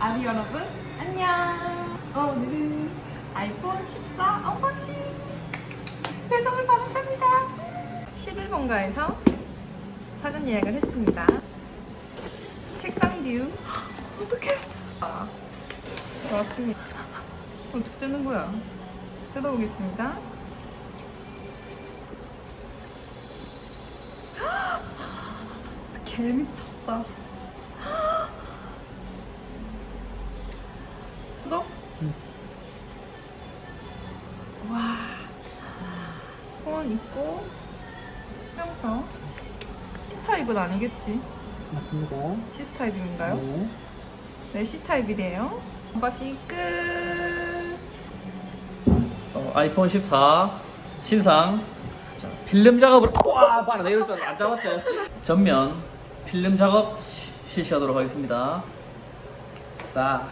아리 여러분 안녕. 어, 오늘은 아이폰 14 언박싱 배송을 받았답니다. 11번가에서 사전 예약을 했습니다. 책상 뷰. 어떡해. 아, 좋았습니다. 어떻게 뜨는 거야? 뜯어보겠습니다. 개 미쳤다. 너? 와. 폰 있고, 형성. C타입은 아니겠지? 맞습니다. C타입인가요? 네. 네, C타입이래요. 언박싱 끝. 어, 아이폰 14 신상. 자, 필름 작업을 와, 봐라 내 이럴 줄 안 잡았죠. 전면 필름 작업 시- 실시하도록 하겠습니다. 싹.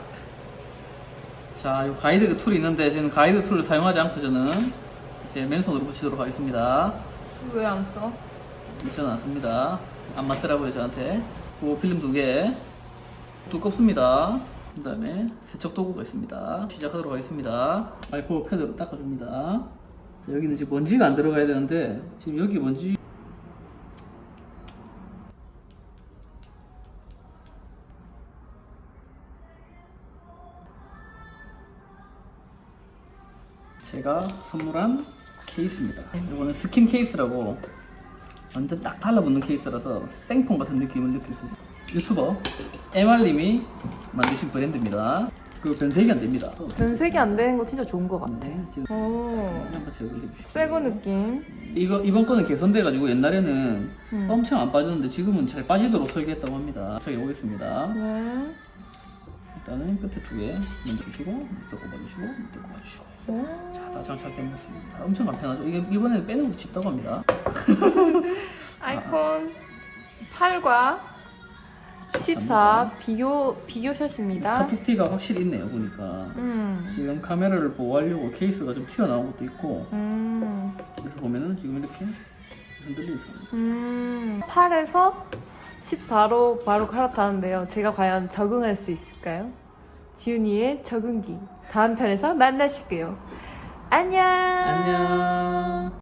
자, 이 가이드 툴이 있는데 저는 가이드 툴을 사용하지 않고 저는 이제 맨손으로 붙이도록 하겠습니다. 왜 안 써? 미션 않습니다. 안 맞더라고요, 저한테. 그 필름 두 개. 두껍습니다. 그 다음에 세척 도구가 있습니다. 시작하도록 하겠습니다. 아이폰 패드로 닦아줍니다. 자, 여기는 지금 먼지가 안 들어가야 되는데, 지금 여기 먼지. 제가 선물한 케이스입니다. 이거는 스킨 케이스라고 완전 딱 달라붙는 케이스라서 생폰 같은 느낌을 느낄 수 있어요. 유튜버 MR님이 만드신 브랜드입니다. 그리고 변색이 안 됩니다. 변색이 안 되는 거 진짜 좋은 것 같아. 네, 지금 오. 한번 제거해. 새거 느낌. 이거 이번 거는 개선돼가지고 옛날에는 음. 엄청 안 빠졌는데 지금은 잘 빠지도록 설계했다고 합니다. 저기 오겠습니다. 네. 일단은 끝에 두 개 먼저 주시고 밑에 꼽아주시고 밑에 꼽아주시고 오. 자, 다잘된 모습입니다. 엄청 간편하죠. 이게 이번에는 빼는 것도 쉽다고 합니다. 아이폰 8과 14 비교 비교샷입니다. 카툭티가 확실히 있네요 보니까. 음. 지금 카메라를 보호하려고 케이스가 좀 튀어나온 것도 있고 음. 그래서 보면은 지금 이렇게 흔들리는 소리 음. 8에서 14로 바로 갈아타는데요. 제가 과연 적응할 수 있을까요? 지훈이의 적응기. 다음 편에서 만나실게요. 안녕. 안녕